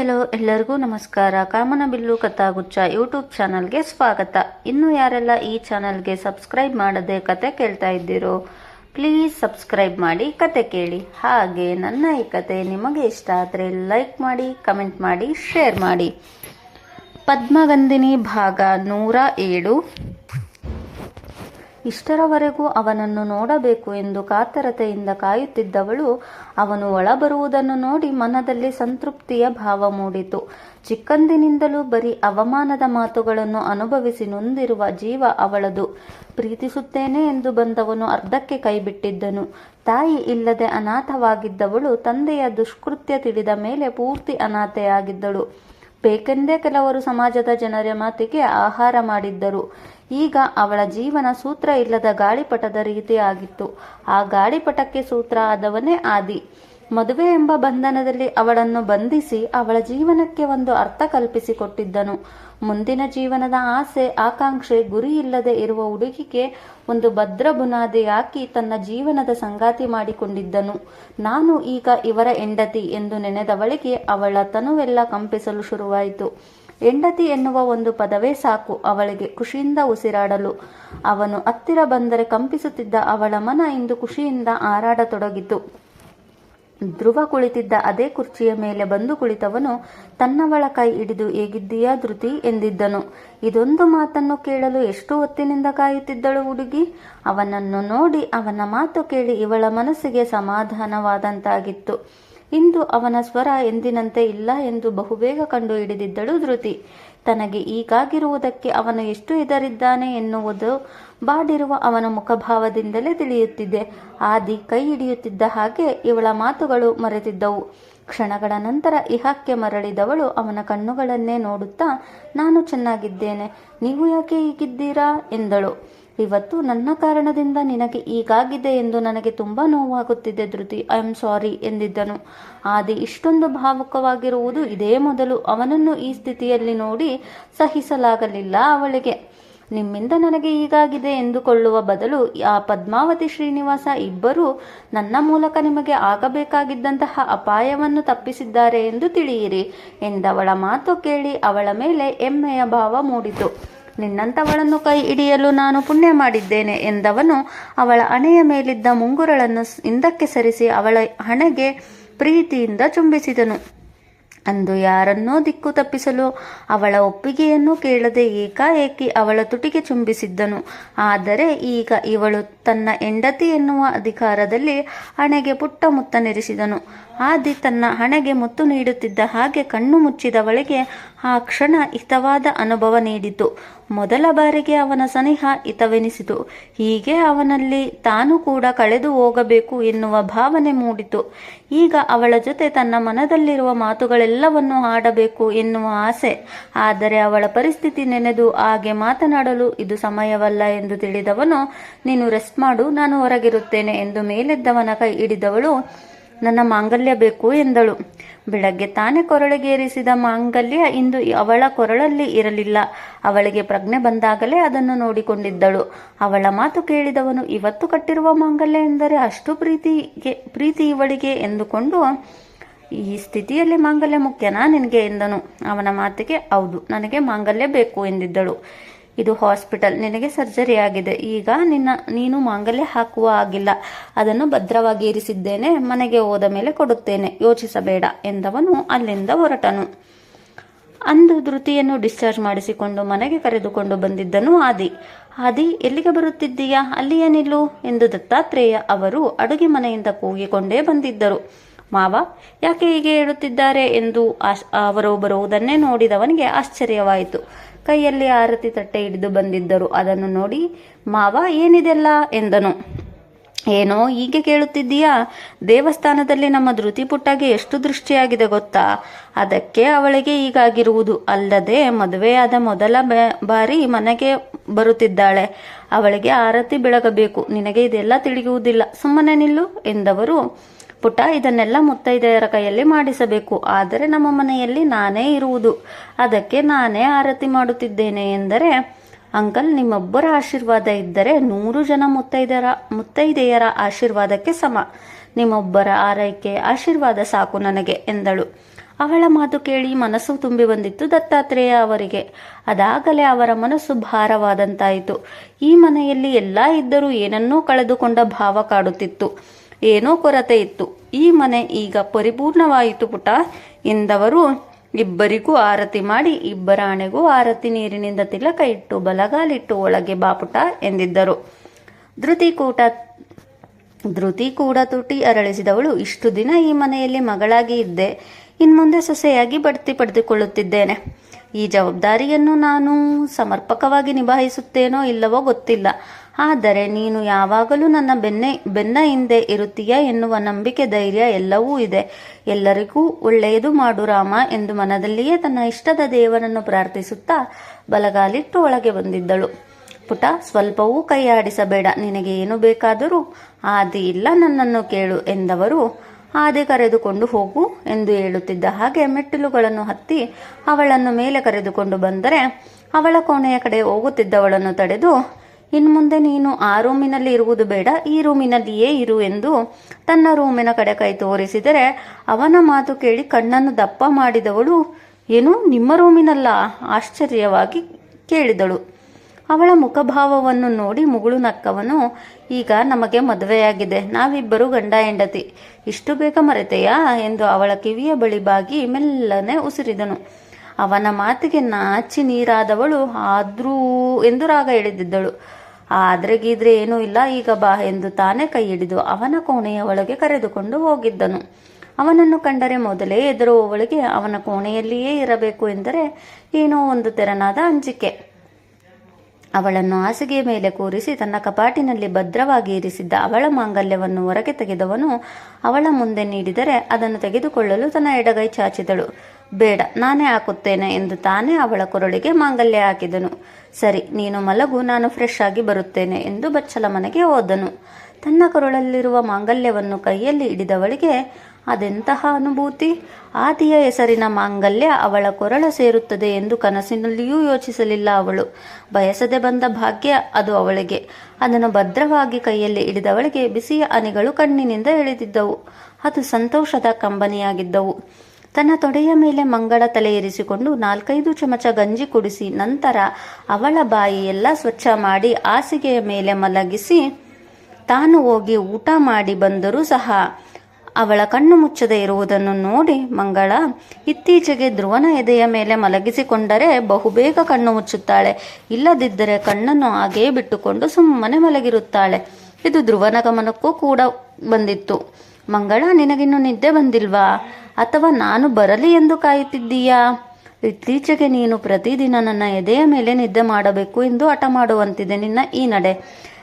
Hello, ಎಲ್ಲರಿಗೂ ನಮಸ್ಕಾರ. ಕಾಮನಬಿಲ್ಲು Kathaguchcha YouTube ಚಾನಲ್ಗೆ ಸ್ವಾಗತ. ಇನ್ನು ಯಾರೆಲ್ಲ ಈ ಚಾನಲ್ಗೆ ಸಬ್ಸ್ಕ್ರೈಬ್ ಮಾಡದೆ ಕತೆ ಕೇಳ್ತಾ ಇದ್ದೀರೋ, ಪ್ಲೀಸ್ ಸಬ್ಸ್ಕ್ರೈಬ್ ಮಾಡಿ ಕತೆ ಕೇಳಿ. ಹಾಗೆ ನನ್ನ ಈ ಕತೆ ನಿಮಗೆ ಇಷ್ಟ ಆದರೆ ಲೈಕ್ ಮಾಡಿ, ಕಮೆಂಟ್ ಮಾಡಿ, ಶೇರ್ ಮಾಡಿ. ಪದ್ಮಗಂಧಿನಿ ಭಾಗ ನೂರ ಏಳು. ಇಷ್ಟರವರೆಗೂ ಅವನನ್ನು ನೋಡಬೇಕು ಎಂದು ಕಾತರತೆಯಿಂದ ಕಾಯುತ್ತಿದ್ದವಳು ಅವನು ಒಳಬರುವುದನ್ನು ನೋಡಿ ಮನದಲ್ಲಿ ಸಂತೃಪ್ತಿಯ ಭಾವ ಮೂಡಿತು. ಚಿಕ್ಕಂದಿನಿಂದಲೂ ಬರೀ ಅವಮಾನದ ಮಾತುಗಳನ್ನು ಅನುಭವಿಸಿ ನೊಂದಿರುವ ಜೀವ ಅವಳದು. ಪ್ರೀತಿಸುತ್ತೇನೆ ಎಂದು ಬಂದವನು ಅರ್ಧಕ್ಕೆ ಕೈಬಿಟ್ಟಿದ್ದನು. ತಾಯಿ ಇಲ್ಲದೆ ಅನಾಥವಾಗಿದ್ದವಳು ತಂದೆಯ ದುಷ್ಕೃತ್ಯ ತಿಳಿದ ಮೇಲೆ ಪೂರ್ತಿ ಅನಾಥೆಯಾಗಿದ್ದಳು. ಬೇಕೆಂದೇ ಕೆಲವರು ಸಮಾಜದ ಜನರ ಮಾತಿಗೆ ಆಹಾರ ಮಾಡಿದ್ದರು. ಈಗ ಅವಳ ಜೀವನ ಸೂತ್ರ ಇಲ್ಲದ ಗಾಳಿಪಟದ ರೀತಿಯಾಗಿತ್ತು ಆ ಗಾಳಿಪಟಕ್ಕೆ ಸೂತ್ರ ಆದವನೇ ಆದಿ. ಮದುವೆ ಎಂಬ ಬಂಧನದಲ್ಲಿ ಅವಳನ್ನು ಬಂಧಿಸಿ ಅವಳ ಜೀವನಕ್ಕೆ ಒಂದು ಅರ್ಥ ಕಲ್ಪಿಸಿಕೊಟ್ಟಿದ್ದನು. ಮುಂದಿನ ಜೀವನದ ಆಸೆ, ಆಕಾಂಕ್ಷೆ ಗುರಿ ಇಲ್ಲದೆ ಇರುವ ಹುಡುಗಿಗೆ ಒಂದು ಭದ್ರ ಬುನಾದಿ ಹಾಕಿ ತನ್ನ ಜೀವನದ ಸಂಗಾತಿ ಮಾಡಿಕೊಂಡಿದ್ದನು. ನಾನು ಈಗ ಇವರ ಹೆಂಡತಿ ಎಂದು ನೆನೆದವಳಿಗೆ ಅವಳ ತನುವೆಲ್ಲ ಕಂಪಿಸಲು ಶುರುವಾಯಿತು. ಹೆಂಡತಿ ಎನ್ನುವ ಒಂದು ಪದವೇ ಸಾಕು, ಅವಳಿಗೆ ಖುಷಿಯಿಂದ ಉಸಿರಾಡಲು. ಅವನು ಹತ್ತಿರ ಬಂದರೆ ಕಂಪಿಸುತ್ತಿದ್ದ ಅವಳ ಮನ ಇಂದು ಖುಷಿಯಿಂದ ಹಾರಾಡತೊಡಗಿತು. ಧ್ರುವ ಕುಳಿತಿದ್ದ ಅದೇ ಕುರ್ಚಿಯ ಮೇಲೆ ಬಂದು ಕುಳಿತವನು, ತನ್ನವಳ ಕೈ ಹಿಡಿದು ಹೇಗಿದ್ದೀಯಾ ಧೃತಿ? ಎಂದಿದ್ದನು. ಇದೊಂದು ಮಾತನ್ನು ಕೇಳಲು ಎಷ್ಟು ಹೊತ್ತಿನಿಂದ ಕಾಯುತ್ತಿದ್ದಳು ಹುಡುಗಿ. ಅವನನ್ನು ನೋಡಿ ಅವನ ಮಾತು ಕೇಳಿ ಇವಳ ಮನಸ್ಸಿಗೆ ಸಮಾಧಾನವಾದಂತಾಗಿತ್ತು. ಇಂದು ಅವನ ಸ್ವರ ಎಂದಿನಂತೆ ಇಲ್ಲ ಎಂದು ಬಹುಬೇಗ ಕಂಡು ಹಿಡಿದಿದ್ದಳು ಧೃತಿ. ತನಗೆ ಈಗಾಗಿರುವುದಕ್ಕೆ ಅವನು ಎಷ್ಟು ಎದರಿದ್ದಾನೆ ಎನ್ನುವುದು ಬಾಡಿರುವ ಅವನ ಮುಖಭಾವದಿಂದಲೇ ತಿಳಿಯುತ್ತಿದೆ. ಆದಿ ಕೈ ಹಿಡಿಯುತ್ತಿದ್ದ ಹಾಗೆ ಇವಳ ಮಾತುಗಳು ಮರೆತಿದ್ದವು. ಕ್ಷಣಗಳ ನಂತರ ಇಹಕ್ಕೆ ಮರಳಿದವಳು ಅವನ ಕಣ್ಣುಗಳನ್ನೇ ನೋಡುತ್ತಾ, ನಾನು ಚೆನ್ನಾಗಿದ್ದೇನೆ, ನೀವು ಯಾಕೆ ಹೀಗಿದ್ದೀರಾ? ಎಂದಳು. ಇವತ್ತು ನನ್ನ ಕಾರಣದಿಂದ ನಿನಗೆ ಈಗಾಗಿದೆ ಎಂದು ನನಗೆ ತುಂಬ ನೋವಾಗುತ್ತಿದೆ ಧೃತಿ. ಐ ಆಮ್ ಸಾರಿ ಎಂದಿದ್ದನು. ಆದಿ ಇಷ್ಟೊಂದು ಭಾವುಕವಾಗಿರುವುದು ಇದೇ ಮೊದಲು. ಅವನನ್ನು ಈ ಸ್ಥಿತಿಯಲ್ಲಿ ನೋಡಿ ಸಹಿಸಲಾಗಲಿಲ್ಲ ಅವಳಿಗೆ. ನಿಮ್ಮಿಂದ ನನಗೆ ಹೀಗಾಗಿದೆ ಎಂದುಕೊಳ್ಳುವ ಬದಲು ಆ ಪದ್ಮಾವತಿ ಶ್ರೀನಿವಾಸ ಇಬ್ಬರೂ ನನ್ನ ಮೂಲಕ ನಿಮಗೆ ಆಗಬೇಕಾಗಿದ್ದಂತಹ ಅಪಾಯವನ್ನು ತಪ್ಪಿಸಿದ್ದಾರೆ ಎಂದು ತಿಳಿಯಿರಿ ಎಂದವಳ ಮಾತು ಕೇಳಿ ಅವಳ ಮೇಲೆ ಹೆಮ್ಮೆಯ ಭಾವ ಮೂಡಿತು. ನಿನ್ನಂಥವಳನ್ನು ಕೈ ಹಿಡಿಯಲು ನಾನು ಪುಣ್ಯ ಮಾಡಿದ್ದೇನೆ ಎಂದವನು ಅವಳ ಹಣೆಯ ಮೇಲಿದ್ದ ಮುಂಗುರಳನ್ನು ಹಿಂದಕ್ಕೆ ಸರಿಸಿ ಅವಳ ಹಣೆಗೆ ಪ್ರೀತಿಯಿಂದ ಚುಂಬಿಸಿದನು. ಅಂದು ಯಾರನ್ನೋ ದಿಕ್ಕು ತಪ್ಪಿಸಲು ಅವಳ ಒಪ್ಪಿಗೆಯನ್ನು ಕೇಳದೆ ಏಕಾಏಕಿ ಅವಳ ತುಟಿಗೆ ಚುಂಬಿಸಿದ್ದನು. ಆದರೆ ಈಗ ಇವಳು ತನ್ನ ಹೆಂಡತಿ ಎನ್ನುವ ಅಧಿಕಾರದಲ್ಲಿ ಹಣೆಗೆ ಪುಟ್ಟ ಮುತ್ತನಿರಿಸಿದನು ಆದಿ ತನ್ನ ಹಣೆಗೆ ಮುತ್ತು ನೀಡುತ್ತಿದ್ದ ಹಾಗೆ ಕಣ್ಣು ಮುಚ್ಚಿದವಳಿಗೆ ಆ ಕ್ಷಣ ಹಿತವಾದ ಅನುಭವ ನೀಡಿತು. ಮೊದಲ ಬಾರಿಗೆ ಅವನ ಸನಿಹ ಹಿತವೆನಿಸಿತು ಹೀಗೆ ಅವನಲ್ಲಿ ತಾನು ಕೂಡ ಕಳೆದು ಹೋಗಬೇಕು ಎನ್ನುವ ಭಾವನೆ ಮೂಡಿತು. ಈಗ ಅವಳ ಜೊತೆ ತನ್ನ ಮನದಲ್ಲಿರುವ ಮಾತುಗಳೆಲ್ಲವನ್ನು ಆಡಬೇಕು ಎನ್ನುವ ಆಸೆ. ಆದರೆ ಅವಳ ಪರಿಸ್ಥಿತಿ ನೆನೆದು ಹಾಗೆ ಮಾತನಾಡಲು ಇದು ಸಮಯವಲ್ಲ ಎಂದು ತಿಳಿದವನು, ನೀನು ರೆಸ್ಟ್ ಮಾಡು, ನಾನು ಹೊರಗಿರುತ್ತೇನೆ ಎಂದು ಮೇಲೆದ್ದವನ ಕೈ ಹಿಡಿದವಳು ನನ್ನ ಮಾಂಗಲ್ಯ ಬೇಕು ಎಂದಳು. ಬೆಳಗ್ಗೆ ತಾನೇ ಕೊರಳಿಗೇರಿಸಿದ ಮಾಂಗಲ್ಯ ಇಂದು ಅವಳ ಕೊರಳಲ್ಲಿ ಇರಲಿಲ್ಲ. ಅವಳಿಗೆ ಪ್ರಜ್ಞೆ ಬಂದಾಗಲೇ ಅದನ್ನು ನೋಡಿಕೊಂಡಿದ್ದಳು. ಅವಳ ಮಾತು ಕೇಳಿದವನು, ಇವತ್ತು ಕಟ್ಟಿರುವ ಮಾಂಗಲ್ಯ ಎಂದರೆ ಅಷ್ಟು ಪ್ರೀತಿಗೆ, ಪ್ರೀತಿ ಇವಳಿಗೆ ಎಂದುಕೊಂಡು, ಈ ಸ್ಥಿತಿಯಲ್ಲಿ ಮಾಂಗಲ್ಯ ಮುಖ್ಯನಾ ನಿನಗೆ? ಎಂದನು. ಅವನ ಮಾತಿಗೆ, ಹೌದು, ನನಗೆ ಮಾಂಗಲ್ಯ ಬೇಕು ಎಂದಿದ್ದಳು. ಇದು ಹಾಸ್ಪಿಟಲ್. ನಿನಗೆ ಸರ್ಜರಿ ಆಗಿದೆ. ಈಗ ನಿನ್ನ, ನೀನು ಮಾಂಗಲ್ಯ ಹಾಕುವ ಆಗಿಲ್ಲ ಅದನ್ನು ಭದ್ರವಾಗಿ ಇರಿಸಿದ್ದೇನೆ. ಮನೆಗೆ ಹೋದ ಮೇಲೆ ಕೊಡುತ್ತೇನೆ. ಯೋಚಿಸಬೇಡ ಎಂದವನು ಅಲ್ಲಿಂದ ಹೊರಟನು. ಅಂದು ಧೃತಿಯನ್ನು ಡಿಸ್ಚಾರ್ಜ್ ಮಾಡಿಸಿಕೊಂಡು ಮನೆಗೆ ಕರೆದುಕೊಂಡು ಬಂದಿದ್ದನು ಆದಿ. ಆದಿ, ಎಲ್ಲಿಗೆ ಬರುತ್ತಿದ್ದೀಯಾ? ಅಲ್ಲಿ ಏನಿಲ್ಲು ಎಂದು ದತ್ತಾತ್ರೇಯ ಅವರು ಅಡುಗೆ ಮನೆಯಿಂದ ಕೂಗಿಕೊಂಡೇ ಬಂದಿದ್ದರು. ಮಾವ, ಯಾಕೆ ಹೀಗೆ ಹೇಳುತ್ತಿದ್ದಾರೆ ಎಂದು ಅವರು ಬರುವುದನ್ನೇ ನೋಡಿದವನಿಗೆ ಆಶ್ಚರ್ಯವಾಯಿತು. ಕೈಯಲ್ಲಿ ಆರತಿ ತಟ್ಟೆ ಹಿಡಿದು ಬಂದಿದ್ದರು. ಅದನ್ನು ನೋಡಿ, ಮಾವ, ಏನಿದೆಲ್ಲ? ಎಂದನು. ಏನೋ, ಹೀಗೆ ಕೇಳುತ್ತಿದ್ದೀಯಾ? ದೇವಸ್ಥಾನದಲ್ಲಿ ನಮ್ಮ ಧೃತಿ ಪುಟ್ಟಗೆ ಎಷ್ಟು ದೃಷ್ಟಿಯಾಗಿದೆ ಗೊತ್ತಾ? ಅದಕ್ಕೆ ಅವಳಿಗೆ ಹೀಗಾಗಿರುವುದು. ಅಲ್ಲದೆ ಮದುವೆಯಾದ ಮೊದಲ ಬಾರಿ ಮನೆಗೆ ಬರುತ್ತಿದ್ದಾಳೆ. ಅವಳಿಗೆ ಆರತಿ ಬೆಳಗಬೇಕು. ನಿನಗೆ ಇದೆಲ್ಲ ತಿಳಿಯುವುದಿಲ್ಲ. ಸುಮ್ಮನೆ ನಿಲ್ಲು, ಎಂದವರು ಪುಟ್ಟ ಇದನ್ನೆಲ್ಲ ಮುತ್ತೈದೆಯರ ಕೈಯಲ್ಲಿ ಮಾಡಿಸಬೇಕು. ಆದರೆ ನಮ್ಮ ಮನೆಯಲ್ಲಿ ನಾನೇ ಇರುವುದು. ಅದಕ್ಕೆ ನಾನೇ ಆರತಿ ಮಾಡುತ್ತಿದ್ದೇನೆ ಎಂದರೆ, ಅಂಕಲ್, ನಿಮ್ಮೊಬ್ಬರ ಆಶೀರ್ವಾದ ಇದ್ದರೆ ನೂರು ಜನ ಮುತ್ತೈದೆಯರ ಮುತ್ತೈದೆಯರ ಆಶೀರ್ವಾದಕ್ಕೆ ಸಮ. ನಿಮ್ಮೊಬ್ಬರ ಆರೈಕೆ ಆಶೀರ್ವಾದ ಸಾಕು ನನಗೆ ಎಂದಳು. ಅವಳ ಮಾತು ಕೇಳಿ ಮನಸ್ಸು ತುಂಬಿ ಬಂದಿತ್ತು ದತ್ತಾತ್ರೇಯ ಅವರಿಗೆ. ಅದಾಗಲೇ ಅವರ ಮನಸ್ಸು ಭಾರವಾದಂತಾಯಿತು. ಈ ಮನೆಯಲ್ಲಿ ಎಲ್ಲ ಇದ್ದರೂ ಏನನ್ನೂ ಕಳೆದುಕೊಂಡ ಭಾವ ಕಾಡುತ್ತಿತ್ತು. ಏನೋ ಕೊರತೆ ಇತ್ತು. ಈ ಮನೆ ಈಗ ಪರಿಪೂರ್ಣವಾಯಿತು ಪುಟ ಎಂದವರು ಇಬ್ಬರಿಗೂ ಆರತಿ ಮಾಡಿ, ಇಬ್ಬರ ಆಣೆಗೂ ಆರತಿ ನೀರಿನಿಂದ ತಿಲಕ ಇಟ್ಟು, ಬಲಗಾಲಿಟ್ಟು ಒಳಗೆ ಬಾಪುಟ ಎಂದಿದ್ದರು. ಧೃತಿ ಕೂಟ, ಧೃತಿ ಕೂಡ ತುಟಿ ಅರಳಿಸಿದವಳು, ಇಷ್ಟು ದಿನ ಈ ಮನೆಯಲ್ಲಿ ಮಗಳಾಗಿ ಇದ್ದೆ. ಇನ್ಮುಂದೆ ಸೊಸೆಯಾಗಿ ಬಡ್ತಿ ಪಡೆದುಕೊಳ್ಳುತ್ತಿದ್ದೇನೆ. ಈ ಜವಾಬ್ದಾರಿಯನ್ನು ನಾನು ಸಮರ್ಪಕವಾಗಿ ನಿಭಾಯಿಸುತ್ತೇನೋ ಇಲ್ಲವೋ ಗೊತ್ತಿಲ್ಲ. ಆದರೆ ನೀನು ಯಾವಾಗಲೂ ನನ್ನ ಬೆನ್ನೆ, ಬೆನ್ನ ಹಿಂದೆ ಇರುತ್ತೀಯ ಎನ್ನುವ ನಂಬಿಕೆ ಧೈರ್ಯ ಎಲ್ಲವೂ ಇದೆ. ಎಲ್ಲರಿಗೂ ಒಳ್ಳೆಯದು ಮಾಡು ರಾಮ ಎಂದು ಮನದಲ್ಲಿಯೇ ತನ್ನ ಇಷ್ಟದ ದೇವರನ್ನು ಪ್ರಾರ್ಥಿಸುತ್ತಾ ಬಲಗಾಲಿಟ್ಟು ಒಳಗೆ ಬಂದಿದ್ದಳು. ಪುಟ, ಸ್ವಲ್ಪವೂ ಕೈಯಾಡಿಸಬೇಡ. ನಿನಗೆ ಏನು ಬೇಕಾದರೂ ಆದಿ ಇಲ್ಲ, ನನ್ನನ್ನು ಕೇಳು ಎಂದವರು ಆದಿ ಕರೆದುಕೊಂಡು ಹೋಗು ಎಂದು ಹೇಳುತ್ತಿದ್ದ ಹಾಗೆ ಮೆಟ್ಟಿಲುಗಳನ್ನು ಹತ್ತಿ ಅವಳನ್ನು ಮೇಲೆ ಕರೆದುಕೊಂಡು ಬಂದರೆ ಅವಳ ಕೋಣೆಯ ಕಡೆ ಹೋಗುತ್ತಿದ್ದವಳನ್ನು ತಡೆದು ಇನ್ಮುಂದೆ ನೀನು ಆ ರೂಮಿನಲ್ಲಿ ಇರುವುದು ಬೇಡ, ಈ ರೂಮಿನಲ್ಲಿಯೇ ಇರು ಎಂದು ತನ್ನ ರೂಮಿನ ಕಡೆ ಕೈ ತೋರಿಸಿದರೆ ಅವನ ಮಾತು ಕೇಳಿ ಕಣ್ಣನ್ನು ದಪ್ಪ ಮಾಡಿದವಳು, ಏನು, ನಿಮ್ಮ ರೂಮಿನಲ್ಲ? ಆಶ್ಚರ್ಯವಾಗಿ ಕೇಳಿದಳು. ಅವಳ ಮುಖಭಾವವನ್ನು ನೋಡಿ ಮುಗುಳು ನಕ್ಕವನು, ಈಗ ನಮಗೆ ಮದುವೆಯಾಗಿದೆ, ನಾವಿಬ್ಬರು ಗಂಡ ಹೆಂಡತಿ, ಇಷ್ಟು ಬೇಗ ಮರೆತೆಯಾ? ಎಂದು ಅವಳ ಕಿವಿಯ ಬಳಿ ಬಾಗಿ ಮೆಲ್ಲನೆ ಉಸಿರಿದನು. ಅವನ ಮಾತಿಗೆ ನಾಚಿ ನೀರಾದವಳು ಆದ್ರೂ ಎಂದು ರಾಗ ಎಳೆದಿದ್ದಳು. ಆದ್ರೆ ಗೀದ್ರೆ ಏನೂ ಇಲ್ಲ, ಈಗ ಬಾ ಎಂದು ತಾನೇ ಕೈ ಹಿಡಿದು ಅವನ ಕೋಣೆಯ ಒಳಗೆ ಕರೆದುಕೊಂಡು ಹೋಗಿದ್ದನು. ಅವನನ್ನು ಕಂಡರೆ ಮೊದಲೇ ಎದುರುವವಳಿಗೆ ಅವನ ಕೋಣೆಯಲ್ಲಿಯೇ ಇರಬೇಕು ಎಂದರೆ ಏನೋ ಒಂದು ತೆರನಾದ ಅಂಜಿಕೆ. ಅವಳನ್ನು ಹಾಸಿಗೆಯ ಮೇಲೆ ಕೂರಿಸಿ ತನ್ನ ಕಪಾಟಿನಲ್ಲಿ ಭದ್ರವಾಗಿ ಇರಿಸಿದ್ದ ಅವಳ ಮಾಂಗಲ್ಯವನ್ನು ಹೊರಗೆ ತೆಗೆದವನು ಅವಳ ಮುಂದೆ ನೀಡಿದರೆ ಅದನ್ನು ತೆಗೆದುಕೊಳ್ಳಲು ತನ್ನ ಎಡಗೈ ಚಾಚಿದಳು. ಬೇಡ, ನಾನೇ ಹಾಕುತ್ತೇನೆ ಎಂದು ತಾನೇ ಅವಳ ಕೊರಳಿಗೆ ಮಾಂಗಲ್ಯ ಹಾಕಿದನು. ಸರಿ, ನೀನು ಮಲಗು, ನಾನು ಫ್ರೆಶ್ ಆಗಿ ಬರುತ್ತೇನೆ ಎಂದು ಬಚ್ಚಲ ಮನೆಗೆ ಹೋದನು. ತನ್ನ ಕೊರಳಲ್ಲಿರುವ ಮಾಂಗಲ್ಯವನ್ನು ಕೈಯಲ್ಲಿ ಹಿಡಿದವಳಿಗೆ, ಅದೆಂತಹ ಅನುಭೂತಿ? ಆದಿಯ ಹೆಸರಿನ ಮಾಂಗಲ್ಯ ಅವಳ ಕೊರಳ ಸೇರುತ್ತದೆ ಎಂದು ಕನಸಿನಲ್ಲಿಯೂ ಯೋಚಿಸಲಿಲ್ಲ ಅವಳು. ಬಯಸದೆ ಬಂದ ಭಾಗ್ಯ ಅದು ಅವಳಿಗೆ. ಅದನ್ನು ಭದ್ರವಾಗಿ ಕೈಯಲ್ಲಿ ಹಿಡಿದವಳಿಗೆ ಬಿಸಿಯ ಅನಿಗಳು ಕಣ್ಣಿನಿಂದ ಇಳಿದಿದ್ದವು ಅದು ಸಂತೋಷದ ಕಂಬನಿಯಾಗಿದ್ದವು. ತನ್ನ ತೊಡೆಯ ಮೇಲೆ ಮಂಗಳ ತಲೆ ಇರಿಸಿಕೊಂಡು ನಾಲ್ಕೈದು ಚಮಚ ಗಂಜಿ ಕುಡಿಸಿ ನಂತರ ಅವಳ ಬಾಯಿ ಎಲ್ಲ ಸ್ವಚ್ಛ ಮಾಡಿ ಹಾಸಿಗೆಯ ಮೇಲೆ ಮಲಗಿಸಿ ತಾನು ಹೋಗಿ ಊಟ ಮಾಡಿ ಬಂದರೂ ಸಹ ಅವಳ ಕಣ್ಣು ಮುಚ್ಚದೆ ಇರುವುದನ್ನು ನೋಡಿ ಮಂಗಳ ಇತ್ತೀಚೆಗೆ ಧ್ರುವನ ಎದೆಯ ಮೇಲೆ ಮಲಗಿಸಿಕೊಂಡರೆ ಬಹುಬೇಗ ಕಣ್ಣು ಮುಚ್ಚುತ್ತಾಳೆ. ಇಲ್ಲದಿದ್ದರೆ ಕಣ್ಣನ್ನು ಹಾಗೇ ಬಿಟ್ಟುಕೊಂಡು ಸುಮ್ಮನೆ ಮಲಗಿರುತ್ತಾಳೆ. ಇದು ಧ್ರುವನ ಗಮನಕ್ಕೂ ಕೂಡ ಬಂದಿತ್ತು. ಮಂಗಳ, ನಿನಗಿನ್ನು ನಿದ್ದೆ ಬಂದಿಲ್ವಾ? ಅಥವಾ ನಾನು ಬರಲಿ ಎಂದು ಕಾಯುತ್ತಿದ್ದೀಯಾ? ಇತ್ತೀಚೆಗೆ ನೀನು ಪ್ರತಿದಿನ ನನ್ನ ಎದೆಯ ಮೇಲೆ ನಿದ್ದೆ ಮಾಡಬೇಕು ಎಂದು ಹಠ ಮಾಡುವಂತಿದೆ ನಿನ್ನ ಈ ನಡೆ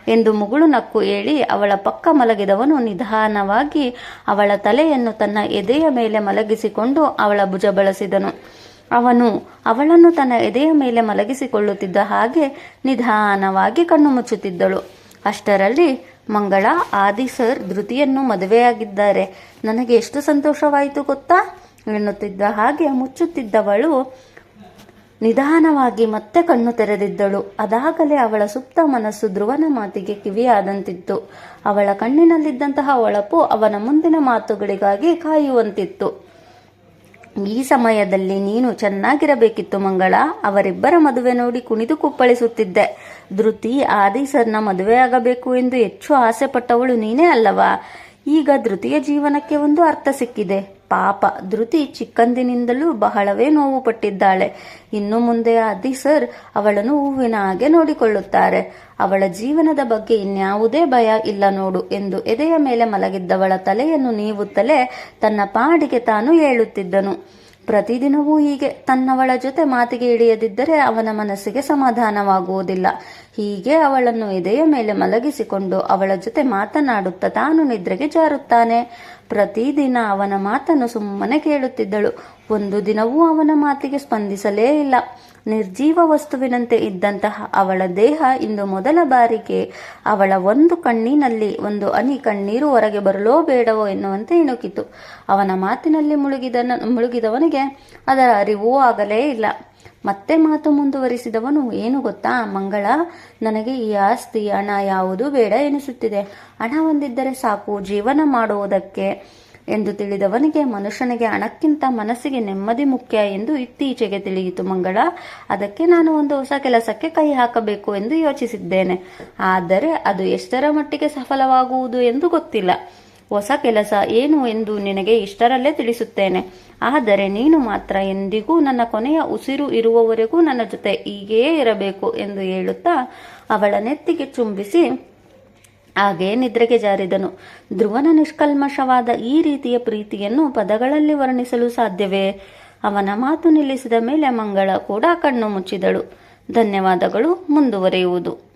ಎಂದು ಮುಗುಳು ನಕ್ಕು ಹೇಳಿ ಅವಳ ಪಕ್ಕ ಮಲಗಿದವನು ನಿಧಾನವಾಗಿ ಅವಳ ತಲೆಯನ್ನು ತನ್ನ ಎದೆಯ ಮೇಲೆ ಮಲಗಿಸಿಕೊಂಡು ಅವಳ ಭುಜ ಬಳಸಿದನು. ಅವನು ಅವಳನ್ನು ತನ್ನ ಎದೆಯ ಮೇಲೆ ಮಲಗಿಸಿಕೊಳ್ಳುತ್ತಿದ್ದ ಹಾಗೆ ನಿಧಾನವಾಗಿ ಕಣ್ಣು ಮುಚ್ಚುತ್ತಿದ್ದಳು. ಅಷ್ಟರಲ್ಲಿ ಮಂಗಳ, ಆದಿ ಸರ್ ಧೃತಿಯನ್ನು ಮದುವೆಯಾಗಿದ್ದಾರೆ. ನನಗೆ ಎಷ್ಟು ಸಂತೋಷವಾಯಿತು ಗೊತ್ತಾ? ಎನ್ನುತ್ತಿದ್ದ ಹಾಗೆ ಮುಚ್ಚುತ್ತಿದ್ದವಳು ನಿಧಾನವಾಗಿ ಮತ್ತೆ ಕಣ್ಣು ತೆರೆದಿದ್ದಳು. ಅದಾಗಲೇ ಅವಳ ಸುಪ್ತ ಮನಸ್ಸು ಧ್ರುವನ ಮಾತಿಗೆ ಕಿವಿಯಾದಂತಿತ್ತು. ಅವಳ ಕಣ್ಣಿನಲ್ಲಿದ್ದಂತಹ ಒಳಪು ಅವನ ಮುಂದಿನ ಮಾತುಗಳಿಗಾಗಿ ಕಾಯುವಂತಿತ್ತು. ಈ ಸಮಯದಲ್ಲಿ ನೀನು ಚೆನ್ನಾಗಿರಬೇಕಿತ್ತು ಮಂಗಳ. ಅವರಿಬ್ಬರ ಮದುವೆ ನೋಡಿ ಕುಣಿದು ಕುಪ್ಪಳಿಸುತ್ತಿದ್ದೆ. ಧೃತಿ ಆದಿ ಸರ್ನ ಮದುವೆಯಾಗಬೇಕು ಎಂದು ಹೆಚ್ಚು ಆಸೆ ಪಟ್ಟವಳು ನೀನೇ ಅಲ್ಲವಾ? ಈಗ ಧೃತಿಯ ಜೀವನಕ್ಕೆ ಒಂದು ಅರ್ಥ ಸಿಕ್ಕಿದೆ. ಪಾಪ ಧೃತಿ ಚಿಕ್ಕಂದಿನಿಂದಲೂ ಬಹಳವೇ ನೋವು ಪಟ್ಟಿದ್ದಾಳೆ. ಇನ್ನು ಮುಂದೆ ಆದಿ ಸರ್ ಅವಳನ್ನು ಹೂವಿನ ಹಾಗೆ ನೋಡಿಕೊಳ್ಳುತ್ತಾರೆ. ಅವಳ ಜೀವನದ ಬಗ್ಗೆ ಇನ್ಯಾವುದೇ ಭಯ ಇಲ್ಲ ನೋಡು ಎಂದು ಎದೆಯ ಮೇಲೆ ಮಲಗಿದ್ದವಳ ತಲೆಯನ್ನು ನೀವುತ್ತಲೇ ತನ್ನ ಪಾಡಿಗೆ ತಾನು ಹೇಳುತ್ತಿದ್ದನು ಪ್ರತಿದಿನವೂ ಹೀಗೆ ತನ್ನವಳ ಜೊತೆ ಮಾತಿಗೆ ಇಳಿಯದಿದ್ದರೆ ಅವನ ಮನಸ್ಸಿಗೆ ಸಮಾಧಾನವಾಗುವುದಿಲ್ಲ. ಹೀಗೆ ಅವಳನ್ನು ಎದೆಯ ಮೇಲೆ ಮಲಗಿಸಿಕೊಂಡು ಅವಳ ಜೊತೆ ಮಾತನಾಡುತ್ತಾ ತಾನು ನಿದ್ರೆಗೆ ಜಾರುತ್ತಾನೆ. ಪ್ರತಿದಿನ ಅವನ ಮಾತನ್ನು ಸುಮ್ಮನೆ ಕೇಳುತ್ತಿದ್ದಳು. ಒಂದು ದಿನವೂ ಅವನ ಮಾತಿಗೆ ಸ್ಪಂದಿಸಲೇ ಇಲ್ಲ. ನಿರ್ಜೀವ ವಸ್ತುವಿನಂತೆ ಇದ್ದಂತಹ ಅವಳ ದೇಹ ಇಂದು ಮೊದಲ ಬಾರಿಗೆ ಅವಳ ಒಂದು ಕಣ್ಣಿನಲ್ಲಿ ಒಂದು ಅನಿ ಕಣ್ಣೀರು ಹೊರಗೆ ಬರಲೋ ಬೇಡವೋ ಎನ್ನುವಂತೆ ಇಣುಕಿತು ಅವನ ಮಾತಿನಲ್ಲಿ ಮುಳುಗಿದ ಮುಳುಗಿದವನಿಗೆ ಅದರ ಅರಿವೂ ಆಗಲೇ ಇಲ್ಲ. ಮತ್ತೆ ಮಾತು ಮುಂದುವರಿಸಿದವನು, ಏನು ಗೊತ್ತಾ, ಮಂಗಳ, ನನಗೆ ಈ ಆಸ್ತಿ ಹಣ ಯಾವುದು ಬೇಡ ಎನಿಸುತ್ತಿದೆ. ಹಣ ಹೊಂದಿದ್ದರೆ ಸಾಕು, ಜೀವನ ಮಾಡುವುದಕ್ಕೆ ಎಂದು ತಿಳಿದವನಿಗೆ ಮನುಷ್ಯನಿಗೆ ಹಣಕ್ಕಿಂತ ಮನಸ್ಸಿಗೆ ನೆಮ್ಮದಿ ಮುಖ್ಯ ಎಂದು ಇತ್ತೀಚೆಗೆ ತಿಳಿಯಿತು ಮಂಗಳ. ಅದಕ್ಕೆ ನಾನು ಒಂದು ಹೊಸ ಕೆಲಸಕ್ಕೆ ಕೈ ಹಾಕಬೇಕು ಎಂದು ಯೋಚಿಸಿದ್ದೇನೆ. ಆದರೆ ಅದು ಎಷ್ಟರ ಮಟ್ಟಿಗೆ ಸಫಲವಾಗುವುದು ಎಂದು ಗೊತ್ತಿಲ್ಲ. ಹೊಸ ಕೆಲಸ ಏನು ಎಂದು ನಿನಗೆ ಇಷ್ಟರಲ್ಲೇ ತಿಳಿಸುತ್ತೇನೆ. ಆದರೆ ನೀನು ಮಾತ್ರ ಎಂದಿಗೂ ನನ್ನ ಕೊನೆಯ ಉಸಿರು ಇರುವವರೆಗೂ ನನ್ನ ಜೊತೆ ಹೀಗೆಯೇ ಇರಬೇಕು ಎಂದು ಹೇಳುತ್ತಾ ಅವಳ ನೆತ್ತಿಗೆ ಚುಂಬಿಸಿ ಹಾಗೆ ನಿದ್ರೆಗೆ ಜಾರಿದನು. ಧ್ರುವನ ನಿಷ್ಕಲ್ಮಶವಾದ ಈ ರೀತಿಯ ಪ್ರೀತಿಯನ್ನು ಪದಗಳಲ್ಲಿ ವರ್ಣಿಸಲು ಸಾಧ್ಯವೇ? ಅವನ ಮಾತು ನಿಲ್ಲಿಸಿದ ಮೇಲೆ ಮಂಗಳ ಕೂಡ ಕಣ್ಣು ಮುಚ್ಚಿದಳು. ಧನ್ಯವಾದಗಳು, ಮುಂದುವರಿಯುವುದು.